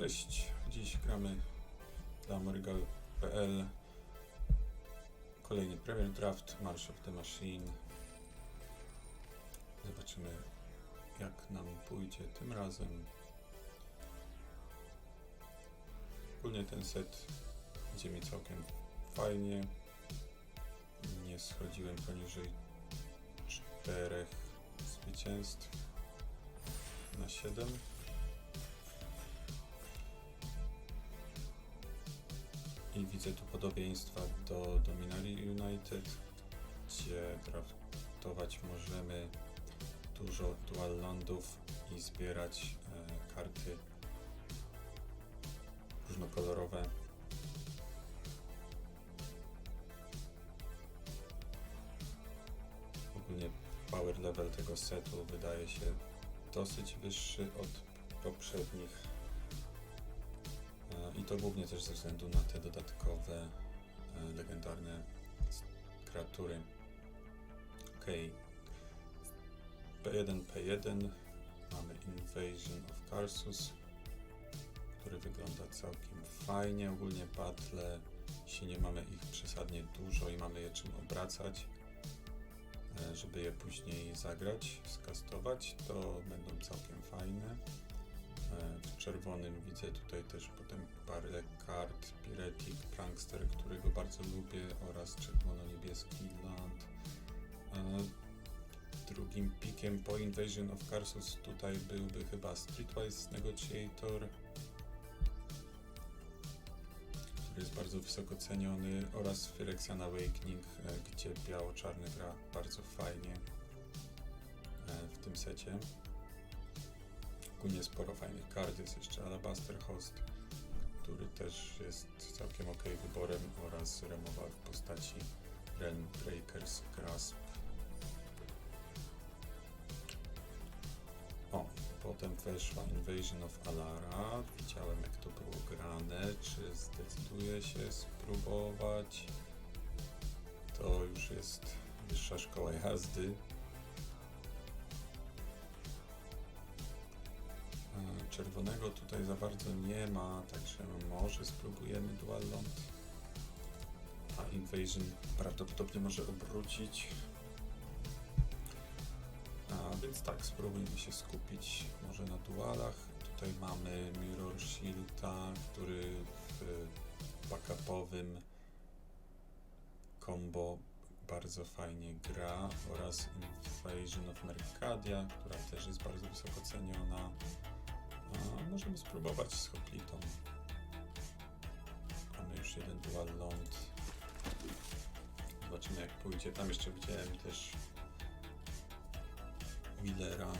Cześć, dziś gramy dla Morrigal.pl Kolejny Premier Draft, March of the Machine. Zobaczymy jak nam pójdzie tym razem. Ogólnie ten set idzie mi całkiem fajnie. Nie schodziłem poniżej czterech zwycięstw na 7 I widzę tu podobieństwa do Dominari United, gdzie draftować możemy dużo dual landów i zbierać e, karty różnokolorowe. Ogólnie power level tego setu wydaje się dosyć wyższy od poprzednich to głównie też ze względu na te dodatkowe, e, legendarne kreatury. Ok. P1, P1 mamy Invasion of Karsus, który wygląda całkiem fajnie. Ogólnie battle, jeśli nie mamy ich przesadnie dużo i mamy je czym obracać, e, żeby je później zagrać, skastować, to będą całkiem fajne. W czerwonym widzę tutaj też potem parę kart Piretic, Prankster, którego bardzo lubię oraz czerwono-niebieski land. E, Drugim pikiem po Invasion of Karsus tutaj byłby chyba Streetwise Negotiator, który jest bardzo wysoko ceniony oraz Phyrexian Awakening, e, gdzie biało-czarny gra bardzo fajnie e, w tym secie. Ogólnie sporo fajnych kart. Jest jeszcze Alabaster Host, który też jest całkiem ok wyborem oraz remowa w postaci Realm Breakers Grasp. O, potem weszła Invasion of Alara. Widziałem jak to było grane. Czy zdecyduję się spróbować? To już jest wyższa szkoła jazdy. Czerwonego tutaj za bardzo nie ma, także może spróbujemy Dual Land. A Invasion prawdopodobnie może obrócić. A więc tak, spróbujmy się skupić może na dualach. Tutaj mamy Mirror Shielda, który w backupowym combo bardzo fajnie gra oraz Invasion of Mercadia, która też jest bardzo wysoko ceniona. A możemy spróbować z hoplitą. Mamy już jeden dual ląd. Zobaczymy jak pójdzie. Tam jeszcze widziałem też Willera,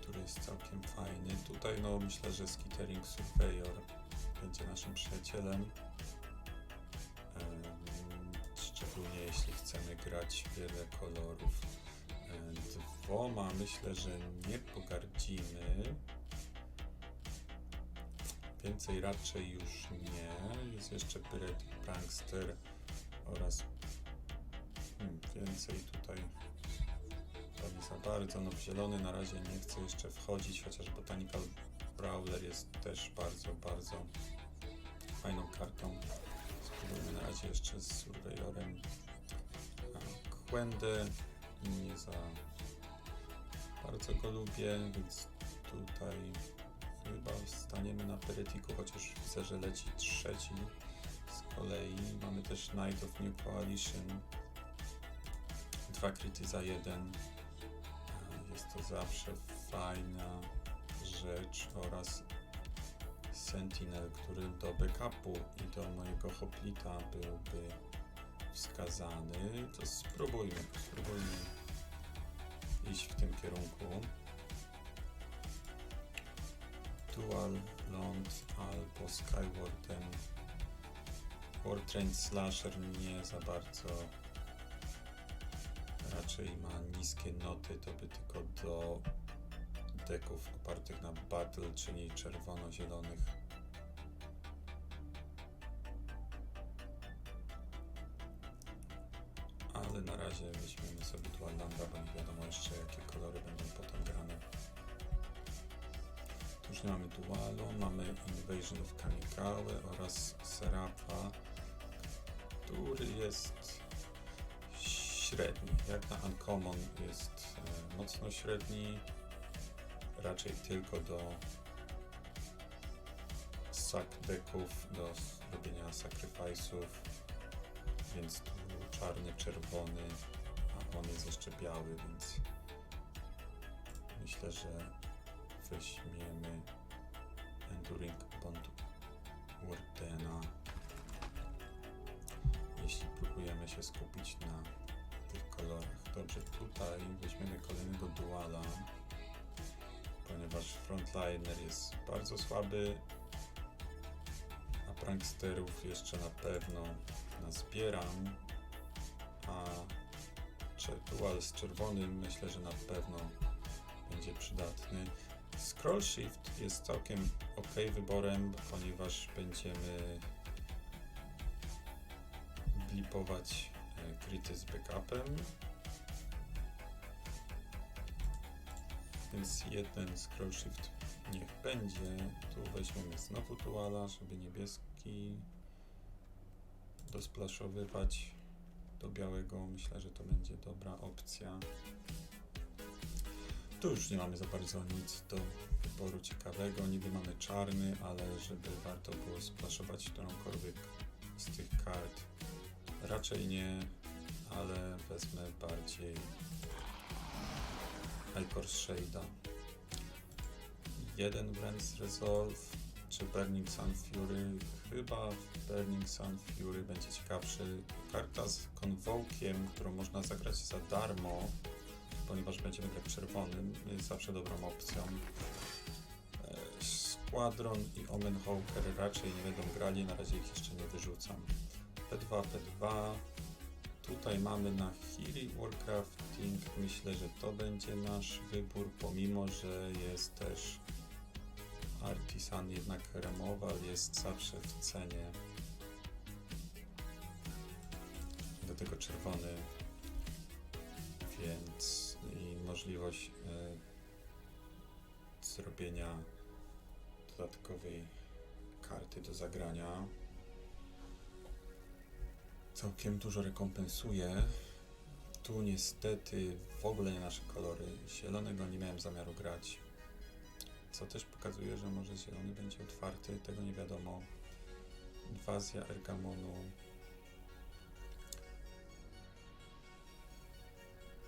który jest całkiem fajny. Tutaj no myślę, że Skittering Surveyor będzie naszym przyjacielem. Em, Szczególnie jeśli chcemy grać wiele kolorów. Dwoma myślę, że nie pogardzimy. Więcej raczej już nie. Jest jeszcze Pyretic Prankster oraz hmm, więcej tutaj nie za bardzo. No w zielony na razie nie chcę jeszcze wchodzić, chociaż Botanical Brawler jest też bardzo, bardzo fajną kartą. Spróbujmy na razie jeszcze z Surveyorem A, Quendę. Nie za bardzo go lubię, więc tutaj Peretiku, chociaż widzę, że leci trzeci z kolei. Mamy też Knight of New Coalition. Dwa kryty za jeden. E, Jest to zawsze fajna rzecz oraz Sentinel, który do backupu i do mojego hoplita byłby wskazany. To spróbujmy, spróbujmy iść w tym kierunku. Dual Lond albo Skywarden. Wartrain Slasher nie za bardzo. Raczej ma niskie noty, to by tylko do deków opartych na Battle, czyli czerwono-zielonych. Ale na razie weźmiemy sobie Dual Landa, bo nie wiadomo jeszcze jakie kolory będą potem mamy Dualu, mamy Invasion of Kamikaze oraz Serapa, który jest średni. Jak na Uncommon jest e, mocno średni, raczej tylko do sack decków, do robienia sacrifice'ów, więc tu czarny, czerwony, a on jest jeszcze biały, więc myślę, że weźmiemy Enduring Bond Wardena jeśli próbujemy się skupić na tych kolorach. Dobrze, tutaj weźmiemy kolejnego duala, ponieważ frontliner jest bardzo słaby, a pranksterów jeszcze na pewno nazbieram, a dual z czerwonym myślę, że na pewno będzie przydatny. Scroll Shift jest całkiem ok wyborem, ponieważ będziemy blipować e, kryty z backupem. Więc jeden scroll shift niech będzie. Tu weźmiemy znowu tuala, żeby niebieski dosplaszowywać do białego. Myślę, że to będzie dobra opcja. Tu już nie mamy za bardzo nic do wyboru ciekawego. Niby mamy czarny, ale żeby warto było splaszować którąkolwiek z tych kart, raczej nie, ale wezmę bardziej Icor Shade'a. Jeden Wren's Resolve czy Burning Sun Fury. Chyba Burning Sun Fury będzie ciekawszy. Karta z konwołkiem, którą można zagrać za darmo, ponieważ będziemy grać czerwonym, jest zawsze dobrą opcją. E, Squadron i Omen Hawker raczej nie będą grali, na razie ich jeszcze nie wyrzucam. P2, P2. Tutaj mamy na Hiri Warcrafting. Myślę, że to będzie nasz wybór, pomimo że jest też Artisan, jednak Removal jest zawsze w cenie. Do tego czerwony, więc możliwość e, zrobienia dodatkowej karty do zagrania całkiem dużo rekompensuje. Tu niestety w ogóle nie nasze kolory. Zielonego nie miałem zamiaru grać. Co też pokazuje, że może zielony będzie otwarty, tego nie wiadomo. Inwazja Ergamonu.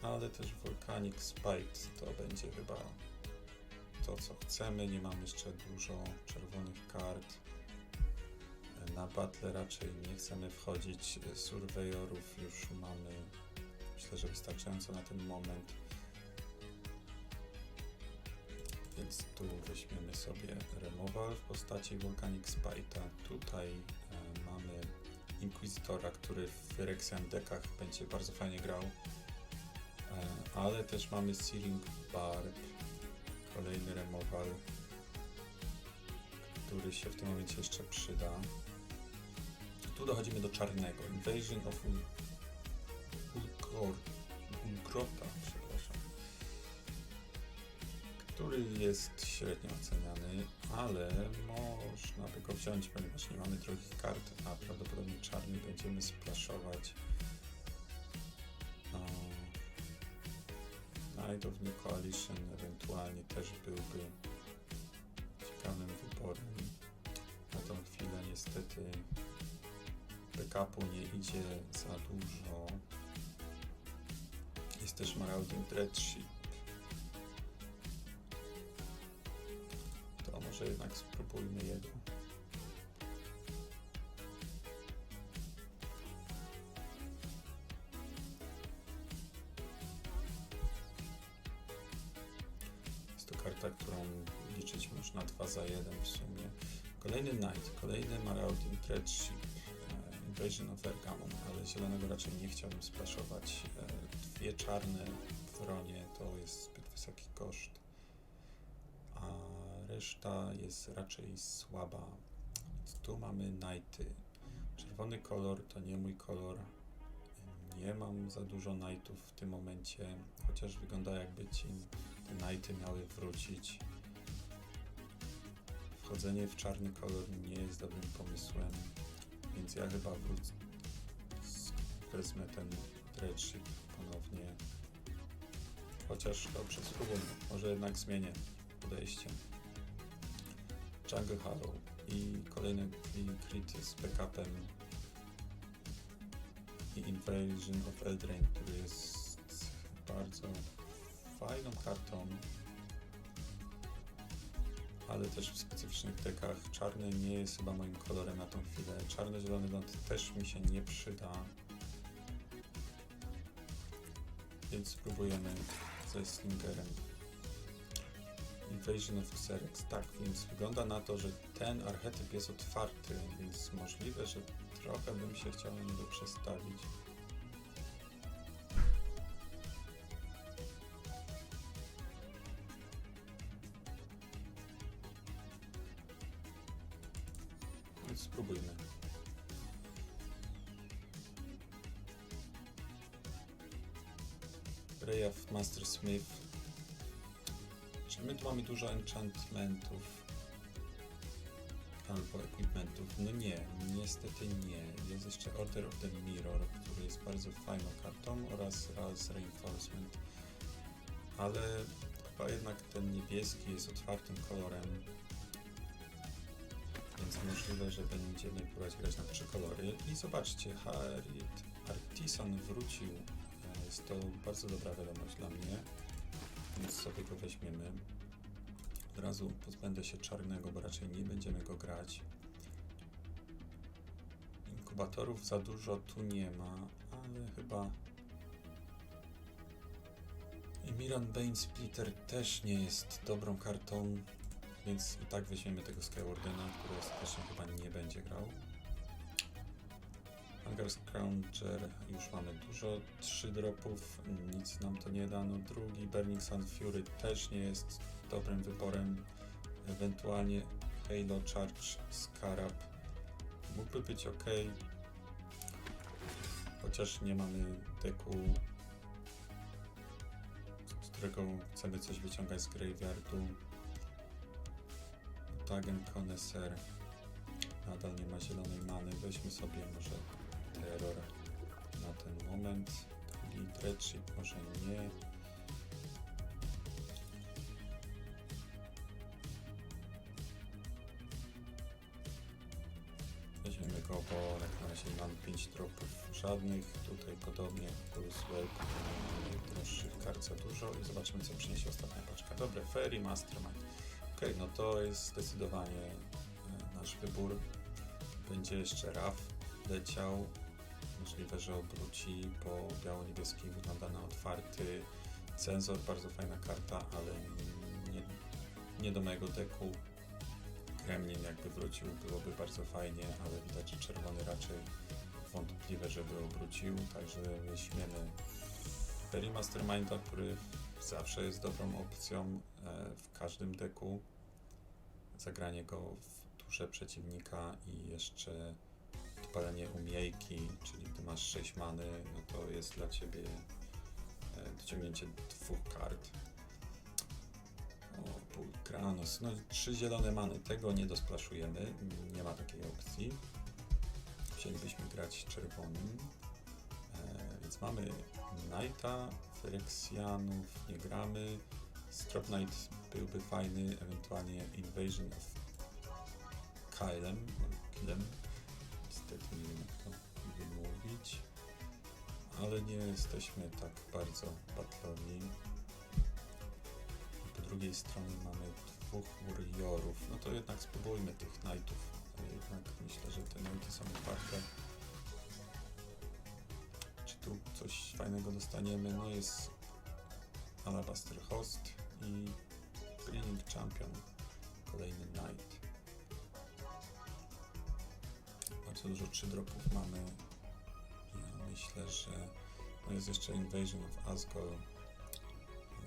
Ale też Volcanic Spite to będzie chyba to, co chcemy. Nie mam jeszcze dużo czerwonych kart. Na battle raczej nie chcemy wchodzić. Surveyorów już mamy, myślę, że wystarczająco na ten moment. Więc tu weźmiemy sobie Removal w postaci Volcanic Spite'a. Tutaj e, mamy Inquisitora, który w Phyrexian deckach będzie bardzo fajnie grał. E, ale też mamy Searing Barb, kolejny Removal, który się w tym momencie jeszcze przyda. Tu dochodzimy do czarnego. Invasion of Ul- Ulkor, Ulkrota, przepraszam. Który jest średnio oceniany, ale można by go wziąć, ponieważ nie mamy drogich kart, a prawdopodobnie czarny będziemy splaszować. Night of New Coalition ewentualnie też byłby ciekawym wyborem. Na tą chwilę niestety backupu nie idzie za dużo. Jest też Marauding Dreadship. To może jednak spróbujmy jego. Sumie. Kolejny Knight, kolejny Dreadship, e, Invasion of Ergamon, ale zielonego raczej nie chciałbym splaszować. E, dwie czarne w Ronie to jest zbyt wysoki koszt, a reszta jest raczej słaba. Więc tu mamy Knighty. Czerwony kolor to nie mój kolor. Nie mam za dużo Knightów w tym momencie, chociaż wygląda jakby ci te Knighty miały wrócić. Wchodzenie w czarny kolor nie jest dobrym pomysłem, więc ja chyba wrócę, wezmę ten Dreadship ponownie. Chociaż dobrze, spróbujmy. Może jednak zmienię podejście. Jungle Hollow i kolejny i crit z backupem i Invasion of Eldraine, który jest bardzo fajną kartą, ale też w specyficznych dekach. Czarny nie jest chyba moim kolorem na tą chwilę. Czarno-zielony ląd też mi się nie przyda. Więc spróbujemy ze Slingerem. Invasion of Xerex. Tak, więc wygląda na to, że ten archetyp jest otwarty, więc możliwe, że trochę bym się chciał na niego przestawić. Spróbujmy. Ray of Master Smith. Czy my tu mamy dużo enchantmentów? Albo equipmentów? No nie, niestety nie. Jest jeszcze Order of the Mirror, który jest bardzo fajną kartą oraz raz Reinforcement. Ale chyba jednak ten niebieski jest otwartym kolorem. Więc możliwe, że będziemy próbować grać na trzy kolory. I zobaczcie, Harriet Artisan wrócił. E, Jest to bardzo dobra wiadomość dla mnie, więc sobie go weźmiemy. Od razu pozbędę się czarnego, bo raczej nie będziemy go grać. Inkubatorów za dużo tu nie ma, ale chyba... I Miran Bane Splitter też nie jest dobrą kartą, więc i tak weźmiemy tego Skywardena, który ostatecznie chyba nie będzie grał. Hunger Scrounger już mamy dużo, 3 dropów, nic nam to nie da. No drugi Burning Sun Fury też nie jest dobrym wyborem. Ewentualnie Halo Charge Scarab mógłby być ok. Chociaż nie mamy deku, z którego chcemy coś wyciągać z graveyardu. Tagen Connoisseur nadal nie ma zielonej many. Weźmy sobie może terror na ten moment. Dreadship może nie. Weźmiemy go, bo jak na razie mam 5 dropów żadnych. Tutaj podobnie plus mamy droższych kart za dużo i zobaczymy co przyniesie ostatnia paczka. Dobre, Fairy Mastermind. Ok, no to jest zdecydowanie e, nasz wybór. Będzie jeszcze Raf leciał. Możliwe, że obróci, bo biało-niebieski wygląda na otwarty. Cenzor, bardzo fajna karta, ale nie, nie do mojego deku. Gremlin jakby wrócił, byłoby bardzo fajnie, ale widać, że czerwony raczej wątpliwe, żeby obrócił, także weźmiemy Fairy Masterminda, który zawsze jest dobrą opcją w każdym deku. Zagranie go w duże przeciwnika i jeszcze odpalenie umiejki, czyli gdy masz 6 many, no to jest dla ciebie e, dociągnięcie dwóch kart. O, Pulkranos. No trzy zielone many. Tego nie dosplaszujemy. Nie ma takiej opcji. Chcielibyśmy grać czerwonym. E, więc mamy Knighta, Phyrexianów nie gramy. Strop Knight byłby fajny, ewentualnie Invasion of Kylem. Killem. Niestety nie wiem jak to wymówić. Ale nie jesteśmy tak bardzo battlowi. Po drugiej stronie mamy dwóch warriorów. No to jednak spróbujmy tych knightów. Jednak myślę, że te knighty są otwarte. Czy tu coś fajnego dostaniemy? No jest Alabaster Host i Grinning Champion. Kolejny knight. Bardzo dużo 3 dropów mamy. Myślę, że no jest jeszcze Invasion of Asgol.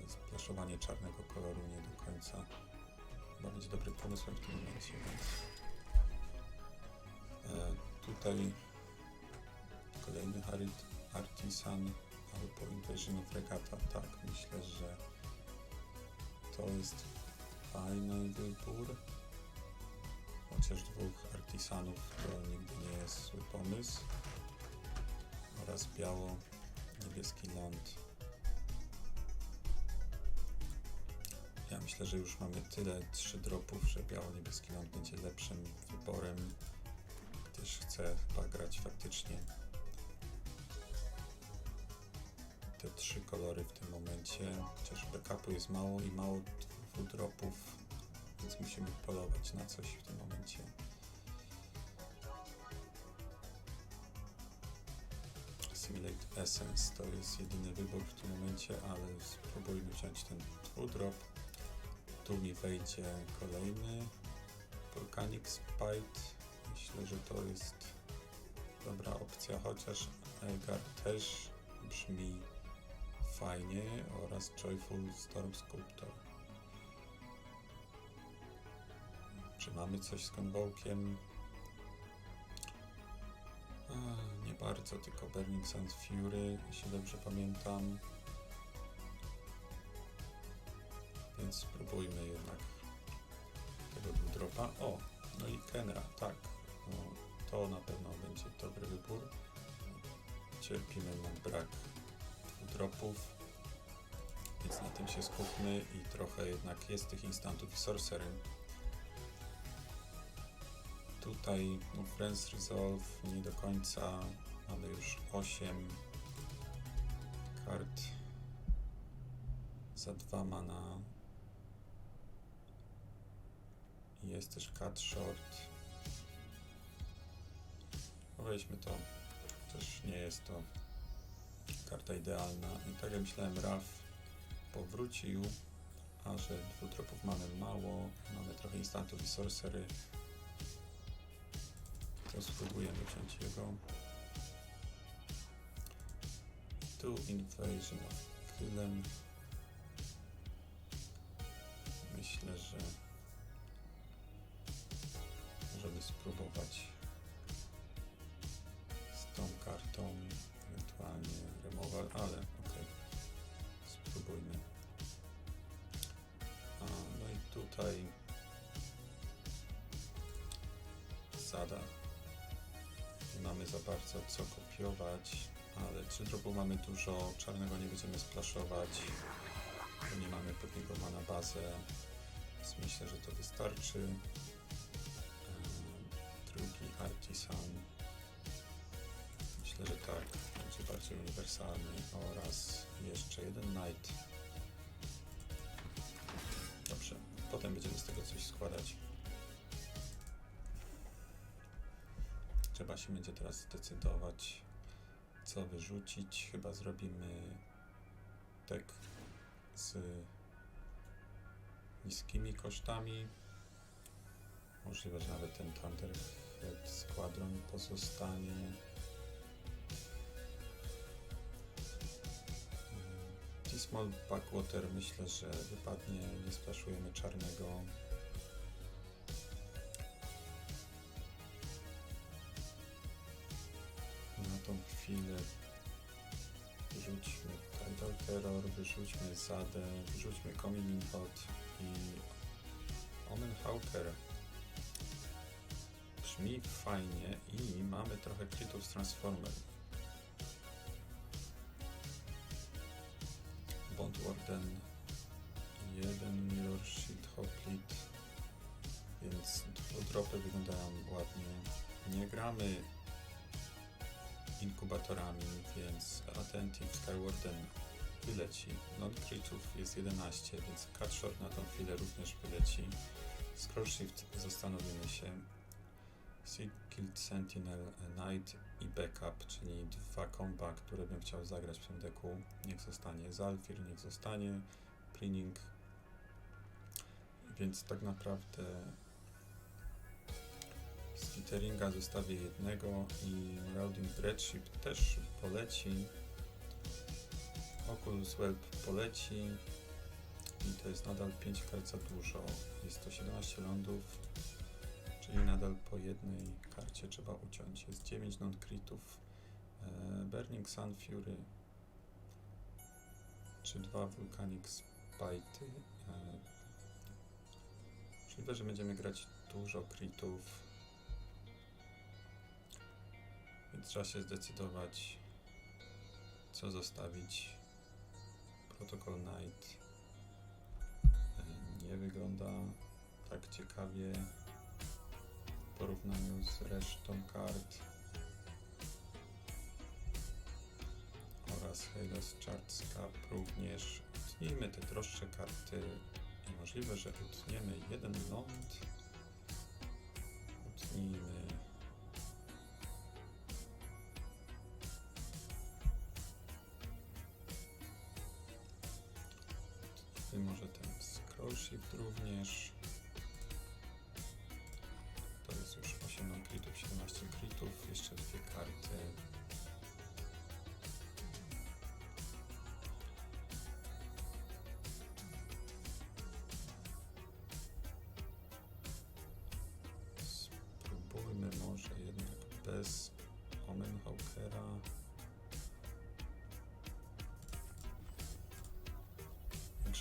Splaszowanie czarnego koloru nie do końca chyba będzie dobrym pomysłem w tym momencie, więc e, tutaj kolejny Harit Artisan albo Invasion of Regatta, tak, myślę, że to jest fajny wybór. chociaż dwóch artisanów to nigdy nie jest zły pomysł. Oraz biało-niebieski land. Ja myślę, że już mamy tyle trzy dropów, że biało-niebieski land będzie lepszym wyborem, gdyż chcę chyba grać faktycznie te trzy kolory w tym momencie. Chociaż backupu jest mało i mało dropów, więc musimy polować na coś w tym momencie. Simulate Essence to jest jedyny wybór w tym momencie, ale spróbujmy wziąć ten dwudrop. Tu mi wejdzie kolejny Volcanic Spite. Myślę, że to jest dobra opcja, chociaż Elgar też brzmi fajnie oraz Joyful Storm Sculptor. Czy mamy coś z konwołkiem? Nie bardzo, tylko Burning Sun Fury, jeśli dobrze pamiętam. Więc spróbujmy jednak tego dropa. O, no i Kenra, tak. No, to na pewno będzie dobry wybór. Cierpimy na brak dropów, więc na tym się skupmy i trochę jednak jest tych instantów i sorcery. Tutaj no, Friends Resolve nie do końca, mamy już 8 kart za 2 mana. Jest też cut short. Weźmy to, też nie jest to karta idealna. I tak jak myślałem, Raf powrócił, a że dwutropów mamy mało, mamy trochę instantów i sorcery, to spróbujemy wziąć jego. Tu Invasion of Kylem. Zasada. Nie mamy za bardzo co kopiować, ale trzy dropu mamy dużo, czarnego nie będziemy splaszować, bo nie mamy pod niego mana bazę, więc myślę, że to wystarczy. Ehm, Drugi Artisan. Myślę, że tak, będzie bardziej uniwersalny oraz jeszcze jeden Knight. Dobrze, potem będziemy z tego coś składać. Trzeba się będzie teraz zdecydować, co wyrzucić. Chyba zrobimy tek z niskimi kosztami. Możliwe, że nawet ten Thunderhead Squadron pozostanie. T-Small Backwater myślę, że wypadnie, nie splaszujemy czarnego. Chwilę wyrzućmy Tidal Terror, wyrzućmy Zadę, wyrzućmy Coming Hot i Omen Hawker. Brzmi fajnie i mamy trochę krytów z Transformer. Bond Warden, jeden Mirror Shield Hoplite, więc dropy wyglądają ładnie. Nie gramy inkubatorami, więc Attentive Skywarden wyleci. Non-critów jest 11, więc Cut Short na tą chwilę również wyleci. Scroll Shift zastanowimy się. Seed Killed Sentinel, Knight i Backup, czyli dwa komba, które bym chciał zagrać w tym deku. Niech zostanie Zalfir, niech zostanie Prinning. Więc tak naprawdę z zostawię jednego i Marauding Dreadship też poleci. Oculus Whelp poleci i to jest nadal 5 kart za dużo. Jest to 17 lądów, czyli nadal po jednej karcie trzeba uciąć. Jest 9 non-critów. E, Burning Sun Fury czy dwa Volcanic Spite. E, możliwe, że będziemy grać dużo critów. Więc trzeba się zdecydować, co zostawić. Protocol Knight e, nie wygląda tak ciekawie w porównaniu z resztą kart. Oraz Helos Charts Cup również. Utnijmy te droższe karty. I możliwe, że utniemy jeden ląd. Utnijmy Shift również. To jest już 8 non-critów, 17 critów. Jeszcze dwie karty.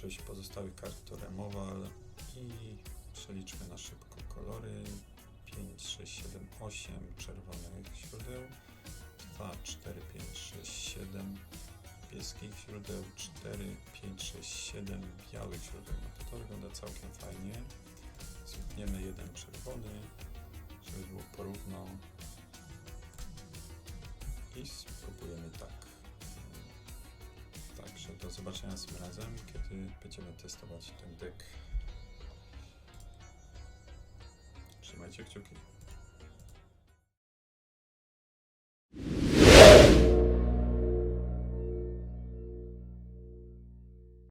Większość pozostałych kart to removal i przeliczmy na szybko kolory. 5, 6, 7, 8 czerwonych źródeł, 2, 4, 5, 6, 7 niebieskich źródeł, 4, 5, 6, 7 białych źródeł. No to, to wygląda całkiem fajnie. Zupniemy jeden czerwony, żeby było porówno. I spróbujemy tak. Także do zobaczenia następnym razem, kiedy będziemy testować ten deck. Trzymajcie kciuki.